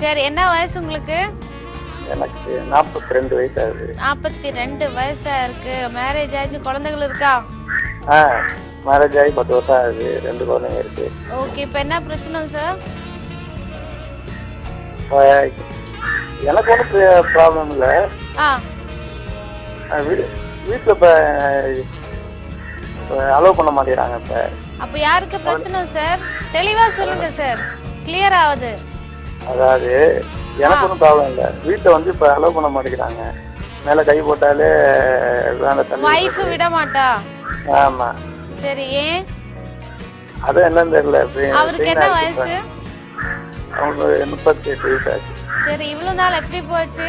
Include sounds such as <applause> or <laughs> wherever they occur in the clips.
சரி என்ன வயசு உங்களுக்கு? எனக்கு நாற்பத்தி ரெண்டு வயசு ஆகுது நாற்பத்தி ரெண்டு வயசா இருக்கு. மேரேஜ் ஆச்சு குழந்தைகள் இருக்கா? ஆ மேரேஜ் ஆகி பத்து வருஷம் ஆகுது. ரெண்டு குழந்தைங்க இருக்கு. ஓகே இப்போ என்ன பிரச்சனை சார் எனக்கு ஒன்றும் ப்ராப்ளம் இல்லை. ஆ. வீடு வீட்டில் இப்போ அலோவ் பண்ண மாட்டேங்கிறாங்க இப்போ. அப்போ யாருக்கு பிரச்சனை சார் தெளிவா சொல்லுங்க சார் கிளியர் ஆகுது. அதாவது எனக்கு ஒன்றும் ப்ராப்ளம் இல்லை. வீட்டில் வந்து இப்போ அலோவ் பண்ண மாட்டேங்கிறாங்க. மேலே கை போட்டாலே வைஃப் விட மாட்டா? ஆமாம் சரி ஏன்? அதான் என்னன்னு தெரியல அவருக்கு என்ன வயசு? அவங்களுக்கு முப்பத்தி எட்டு வயசு ஆச்சு. சரி இவ்வளவு நாள் எப்படி போச்சு?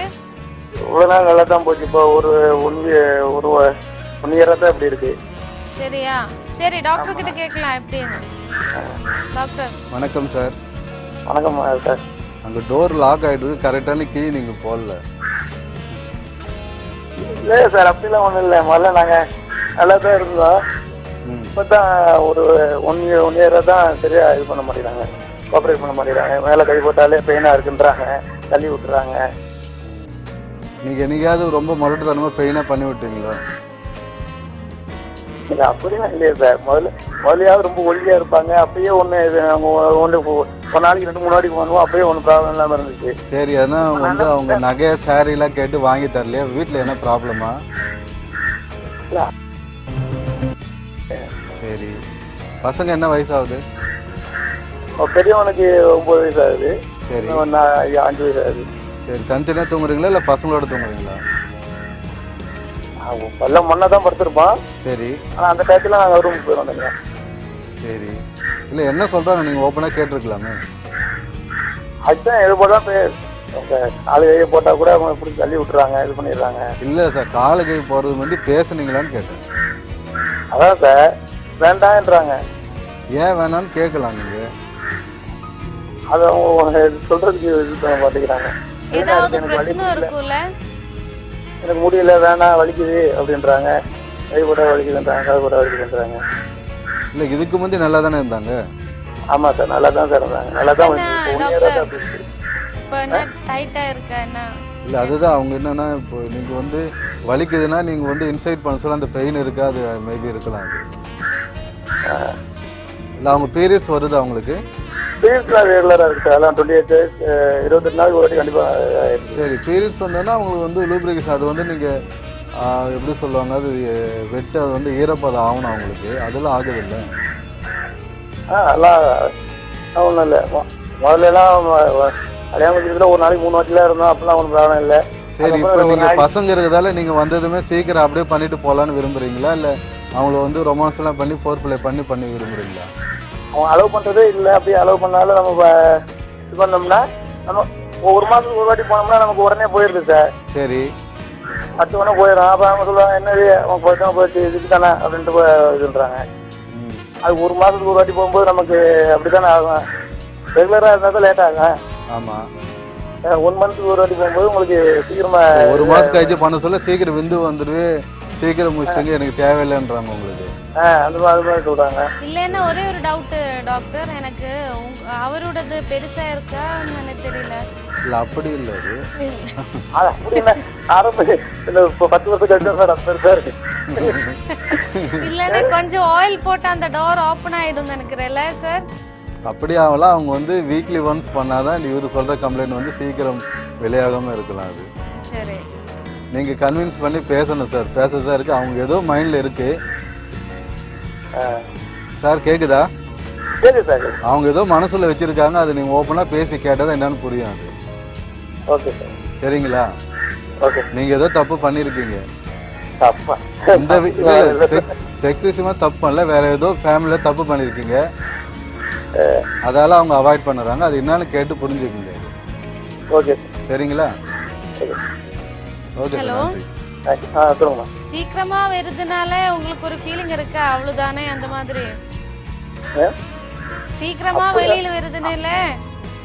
இவ்வளோ நாள் நல்லா தான் போச்சு. இப்போ ஒரு ஒன் ஒரு ஒன் இயராக தான் இப்படி இருக்கு. சரியா? சரி டாக்டர் கிட்ட கேட்கலாம் எப்படின்னு. டாக்டர் வணக்கம் சார் வணக்கம் சார் அங்கே டோர் லாக் ஆகிட்டு கரெக்டான கீ நீங்கள் போடல. இல்லை சார் அப்படிலாம் ஒன்றும் இல்லை. முதல்ல நாங்கள் நல்லா தான் இருந்தோம். இப்போ தான் ஒரு ஒன் இயர் ஒன் இயராக தான் சரியாக இது பண்ண மாட்டேங்கிறாங்க. கோஆப்ரேட் பண்ண மாட்டேங்கிறாங்க. மேலே கை போட்டாலே பெயினாக இருக்குன்றாங்க. தள்ளி விட்டுறாங்க. நீங்கள் என்னைக்காவது ரொம்ப முரட்டுத்தனமாக பெயினாக பண்ணி விட்டீங்களா? இல்லை அப்படிலாம் இல்லையே சார். முதல்ல முதலையாவது ரொம்ப ஒல்லியாக இருப்பாங்க. அப்பயே ஒன்று ஒன்று ஒரு நாளைக்கு ரெண்டு மூணு நாளைக்கு பண்ணுவோம். அப்பயே ஒன்றும் ப்ராப்ளம் இல்லாமல் இருந்துச்சு. சரி ஏன்னா வந்து அவங்க நகை சாரீலாம் கேட்டு வாங்கி தரலையா? வீட்டில் என்ன ப்ராப்ளமா சரி. பசங்க என்ன வயசாகுது? பெரியவனுக்கு ஒம்பது வயசு ஆகுது சரி அஞ்சு வயசு ஆகுது சரி தனித்தனியாக தூங்குறீங்களா இல்லை பசங்களோட தூங்குறீங்களா? எல்லாம் மண்ணா தான் படுத்திருப்பான் சரி. ஆனால் அந்த டயத்தில் நாங்கள் போயிடுவோம் தனியாக சரி. இல்லை என்ன சொல்கிறாங்க நீங்கள் ஓப்பனாக கேட்டிருக்கலாமே. அதுதான் எது போட்டால் ஆளு கையை போட்டால் கூட அவங்க பிடிச்சி தள்ளி விட்டுறாங்க இது பண்ணிடுறாங்க. இல்லை சார் காலுகை போகிறது வந்து பேசுனீங்களான்னு கேட்டேன். அதான் சார் வேண்டான்றாங்க. ஏன் வேணான்னு கேட்கலாம் நீங்கள் அது அவங்க சொல்றதுக்கு இது பண்ண மாட்டேங்கிறாங்க. ஏதாவது பிரச்சனை இருக்கும்ல? எனக்கு முடியல வேணாம் வலிக்குது அப்படின்றாங்க. கை போட வலிக்குதுன்றாங்க கை போட வலிக்குதுன்றாங்க. இல்லை இதுக்கு முந்தி நல்லா தானே இருந்தாங்க? ஆமா சார் நல்லா தான் சார் இருந்தாங்க. நல்லா தான். இப்போ என்ன டைட்டா இருக்கா என்ன இல்லை அதுதான் அவங்க என்னன்னா இப்போ நீங்கள் வந்து வலிக்குதுன்னா நீங்கள் வந்து இன்சைட் பண்ண சொல்ல அந்த பெயின் இருக்கா? அது மேபி இருக்கலாம் அது. இல்லை அவங்க பீரியட்ஸ் வருது அவங்களுக்கு பீரியட்ஸ்லாம் ரெகுலராக இருக்கு சார் எல்லாம் டுவெண்ட்டி எயிட் இருபத்தெட்டு நாளைக்கு ஒரு வாட்டி கண்டிப்பாக சரி பீரியட்ஸ் வந்தோன்னா அவங்களுக்கு வந்து லூப்ரிகேஷன் அது வந்து நீங்கள் எப்படி சொல்லுவாங்க அது வெட்டு அது வந்து ஈரப்பதம் ஆகணும் அவங்களுக்கு அதெல்லாம் ஆகுது இல்லை ஆ எல்லாம் ஒன்றும் இல்லை. முதல்ல எல்லாம் கல்யாணம் முடிச்சதுல ஒரு நாளைக்கு மூணு வாட்டிலாம் இருந்தோம். அப்பெல்லாம் ஒன்றும் ப்ராப்ளம் இல்லை. சரி இப்போ நீங்கள் பசங்க இருக்கிறதால நீங்கள் வந்ததுமே சீக்கிரம் அப்படியே பண்ணிட்டு போகலான்னு விரும்புறீங்களா? இல்லை அவங்கள வந்து ரொமான்ஸ் எல்லாம் பண்ணி ஃபோர் ப்ளே பண்ணி பண்ணி விரும்புறீங்களா? அவங்க அலோவ் பண்ணுறதே இல்லை அப்படியே அலோவ் பண்ணாலும் நம்ம இது பண்ணோம்னா நம்ம ஒரு மாதத்துக்கு ஒரு வாட்டி போனோம்னா நமக்கு உடனே போயிடுது சார். சரி. பத்து மணி போயிடும். அப்போ அவங்க சொல்லுவாங்க என்னது அவன் போயிட்டு போயிட்டு இதுக்கு தானே? அப்படின்ட்டு இதுன்றாங்க. அது ஒரு மாதத்துக்கு ஒரு வாட்டி போகும்போது நமக்கு அப்படி தானே ஆகும். ரெகுலராக இருந்தால் தான் லேட் ஆகும். ஆமாம் ஒன் மந்த்துக்கு ஒரு வாட்டி போகும்போது உங்களுக்கு சீக்கிரமா ஒரு மாதம் கழிச்சு பண்ண சொல்ல சீக்கிரம் விந்து வந்துடுவே சீக்கிரம் முடிச்சிட்டுங்க எனக்கு தேவையில்லைன்றாங்க உங்களுக்கு. அந்த மாதிரி இல்லைன்னா ஒரே ஒரு டவுட் டாக்டர் எனக்கு அவரோடது பெருசா இருக்கா எனக்கு தெரியல. இல்லை அப்படி இல்லை <laughs> அது. அப்படி என்ன ஆரம்ப இந்த இப்போ பத்து வருஷம் பெருசாக இருக்கு இல்லைன்னா கொஞ்சம் ஆயில் போட்டு அந்த டோர் ஓப்பன் ஆயிடும் நினைக்கிறேன்ல சார் அப்படி ஆகலாம் அவங்க வந்து வீக்லி ஒன்ஸ் பண்ணாதான் இவர் சொல்கிற கம்ப்ளைண்ட் வந்து சீக்கிரம் வெளியாகாமல் இருக்கலாம் அது. சரி. நீங்கள் கன்வின்ஸ் பண்ணி பேசணும் சார் பேச தான் இருக்குது அவங்க ஏதோ மைண்டில் இருக்குது. சார் கேட்குதா சார் அவங்க ஏதோ மனசில் வச்சுருக்காங்க அதை நீங்கள் ஓப்பனாக பேசி கேட்டால் தான் என்னன்னு புரியும் அது. Okay sir. சரிங்களா? ஓகே. நீங்கள் ஏதோ தப்பு பண்ணியிருக்கீங்க அப்பா இந்த செக்ஸ் விஷயமா தப்பு பண்ணல வேற ஏதோ ஃபேமிலியில் தப்பு பண்ணியிருக்கீங்க அதால அவங்க அவாய்ட் பண்ணுறாங்க. அது என்னன்னு கேட்டு புரிஞ்சுக்குங்க. ஓகே சரிங்களா? ஓகே. சார். நன்றி. சொல்லுங்கம்மா சீக்கிரமா வருதுனால உங்களுக்கு ஒரு ஃபீலிங் இருக்கா? அவ்வளவுதானே அந்த மாதிரி? சீக்கிரமா வெளியில வருதுன்னு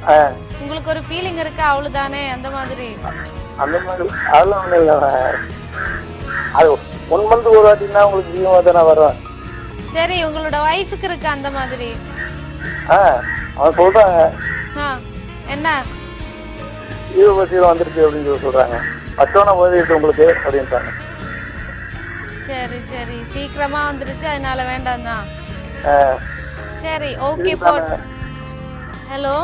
ஆ. உங்களுக்கு ஒரு ஃபீலிங் இருக்கா? அவ்வளவுதானே அந்த மாதிரி? அந்த மாதிரி அதெல்லாம் இல்லை அது ஒன் மந்த் ஒரு வாட்டினா உங்களுக்கு ஜீவமாக தானே வரும். சரி உங்களோட ஒய்ஃபுக்கு இருக்கா அந்த மாதிரி? அவன் சொல்கிறாங்க ஆ என்ன? ஈவபசியில் வந்துருச்சு அப்படின்னு சொல்லி சொல்றாங்க. மற்றவன போதிட்டு உங்களுக்கு அப்படின்ட்டாங்க சரி சரி. சீக்கிரமா வந்துருச்சு. அதனால வேண்டாம் தான். சரி ஓகே போ ஹலோ